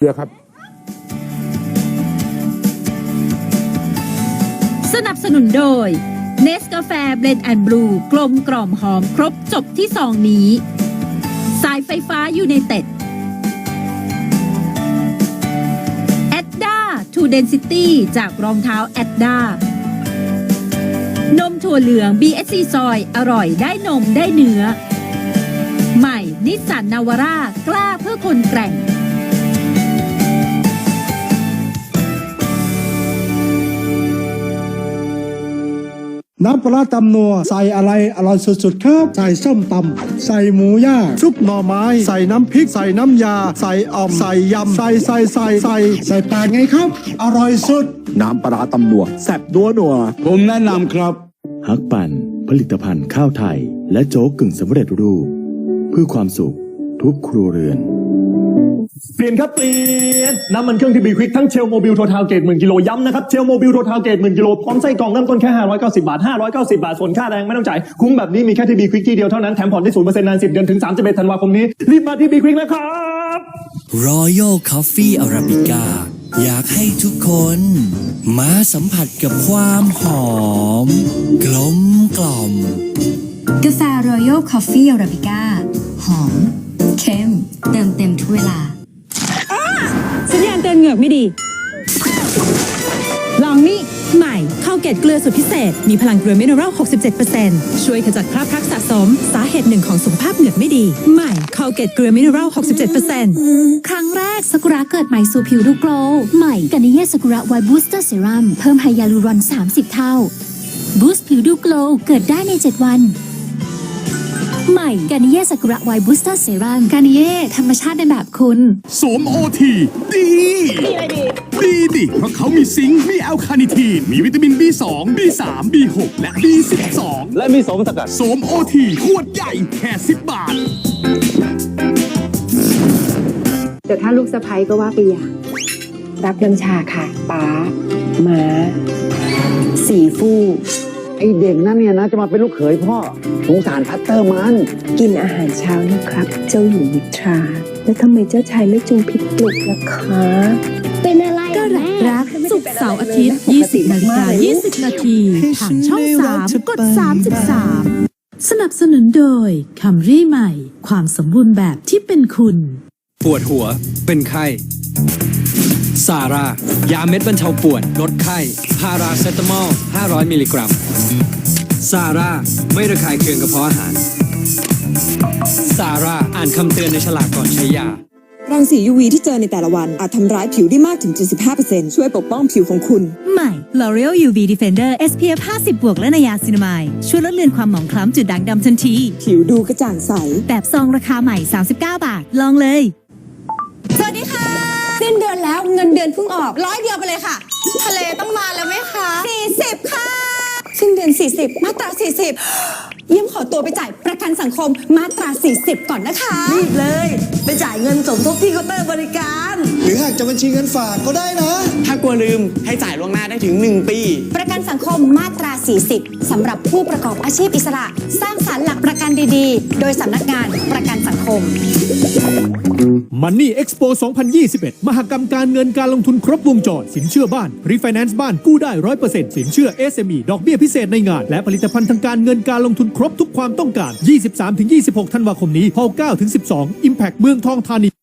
เรือครับ สนับสนุนโดยเนสกาแฟเบรนแอนด์บลูกลมกล่อมหอมครบจบที่ซองนี้ สายไฟฟ้ายูเนเต็ดแอดด้าทูเดนซิตี้จากรองเท้าแอดด้านมถั่วเหลือง BSC ซอยอร่อยได้นมได้เนื้อ ใหม่นิสสันนาวาร่ากล้าเพื่อคนแกร่ง น้ำปลาร้าตำนัว ใส่อะไรอร่อยสุดๆครับ ใส่ส้มตำใส่หมูย่างซุปหน่อไม้ ใส่น้ำพริก ใส่น้ำยา ใส่อ่อม ใส่ยำ ใส่ใส่ใส่ใส่ใส่แปดไงครับ อร่อยสุด น้ำปลาร้าตำนัวแซ่บนัวนัวผมแนะนำครับ ฮักปั่น ผลิตภัณฑ์ข้าวไทย และโจ๊กกึ่งสำเร็จรูป เพื่อความสุขทุกครัวเรือน เปลี่ยนครับเปลี่ยนน้ำมันเครื่องทีบีควิกทั้งเชลโมบิลโททาวเกตหมื่นกิโลย้ำนะครับเชลโมบิลโททาวเกตหมื่นกิโลพร้อมไส้กรองเริ่มต้นแค่ 590 บาท 590 บาท ส่วนค่าแรงไม่ต้องจ่าย คุ้มแบบนี้มีแค่ทีบีควิกที่เดียวเท่านั้น แถมผ่อนได้ศูนย์เปอร์เซ็นต์นาน10เดือนถึง31ธันวาคมนี้ รีบมาทีบีควิกนะครับ Royal Coffee Arabica อยากให้ทุกคนมาสัมผัสกับความหอม กลมกล่อม กาแฟ Royal Coffee Arabica หอม เข้มเติมเต็มทุกเวลาสัญญาณ เตือนเหงือกไม่ดี ลองนี่ใหม่ข้าวเกล็ดเกลือสุดพิเศษ มีพลังเกลือมินเนอรัล 67%ช่วยขจัดคราบพลักสะสม สาเหตุหนึ่งของสุขภาพเหงือกไม่ดี ใหม่ข้าวเกล็ดเกลือมินเนอรัล 67%ครั้งแรกสกุระเกิดใหม่สู่ผิวดูโกลว์ใหม่กันนิเยสกุระไวบูสเตอร์เซรั่มเพิ่มไฮยาลูรอน 30 เท่าบูสต์ผิวดูโกลว์เกิดได้ใน 7 วัน ใหม่กันนิเยสกุระไวบูสเตอร์เซรั่มกันนิเยธรรมชาติในแบบคุณ สวมโอทีดีดีดิ เพราะเขามีซิงค์ มีแอลคาเนิทีน มีวิตามิน B2 B3 B6 และ B12 และมีสมสกัด สวมโอทีขวดใหญ่แค่10 บาท แต่ถ้าลูกสะใภ้ก็ว่าไปอย่าง รับน้ำชาค่ะ ป๋าม้า สีฟู่ ไอเด็กนั่นเนี่ยนะจะมาเป็นลูกเขยพ่อสงสารพัตเตอร์มัน กินอาหารเช้านะครับ เจ้าหญิงนิทรา แล้วทำไมเจ้าชายไม่จูงพิษปลุกล่ะคะ เป็นอะไรก็รักรักสุกร์เสาร์อาทิตย์ 20นาฬิกา20 นาทีทางช่อง 3 กด 33 สนับสนุนโดยคัมรี่ใหม่ ความสมบูรณ์แบบที่เป็นคุณ ปวดหัวเป็นไข้ ซาร่ายาเม็ดบรรเทาปวด ลดไข้พาราเซตามอล 500 มิลลิกรัมซาร่าไม่ระคายเคืองกระเพาะอาหารซาร่าอ่านคำเตือนในฉลากก่อนใช้ยา รังสี UV ที่เจอในแต่ละวันอาจทำร้ายผิวได้มากถึง 75%ช่วยปกป้องผิวของคุณ ใหม่ L'Oreal UV Defender SPF 50บวกและนายาซินามายช่วยลดเลือนความหมองคล้ำจุดด่างดำทันที ผิวดูกระจ่างใส แบบซองราคาใหม่ 39 บาท ลองเลยสวัสดีค่ะสิ้ นเดือนแล้วเงินเดือนเพิ่งออกร้อยเดียวไปเลยค่ะ ทะเลต้องมาแล้วไหมคะ40ค่ะสิ้นเดือน 40 มาตรา 40 เยี่ยมขอตัวไปจ่ายประกันสังคมมาตรา 40 ก่อนนะคะ รีบเลย ไปจ่ายเงินสมทบที่เคาน์เตอร์บริการ หรือหากจะบัญชีเงินฝากก็ได้นะ ถ้ากลัวลืมให้จ่ายล่วงหน้าได้ถึง 1 ปี ประกันสังคมมาตรา 40 สำหรับผู้ประกอบอาชีพอิสระ สร้างสารรค์หลักประกันดีๆ โดยสำนักงานประกันสังคม Money Expo 2021 มหกรรมการเงินการลงทุนครบวงจร สินเชื่อบ้าน รีไฟแนนซ์บ้านกู้ได้ร้อยเปอร์เซ็นต์สินเชื่อ SME ดอกเบี้ยพิเศษในงาน และผลิตภัณฑ์ทางการเงินการลงทุนครบทุกความต้องการ 23-26 ธันวาคมนี้พ9ถึง12 Impact เมืองทองธานี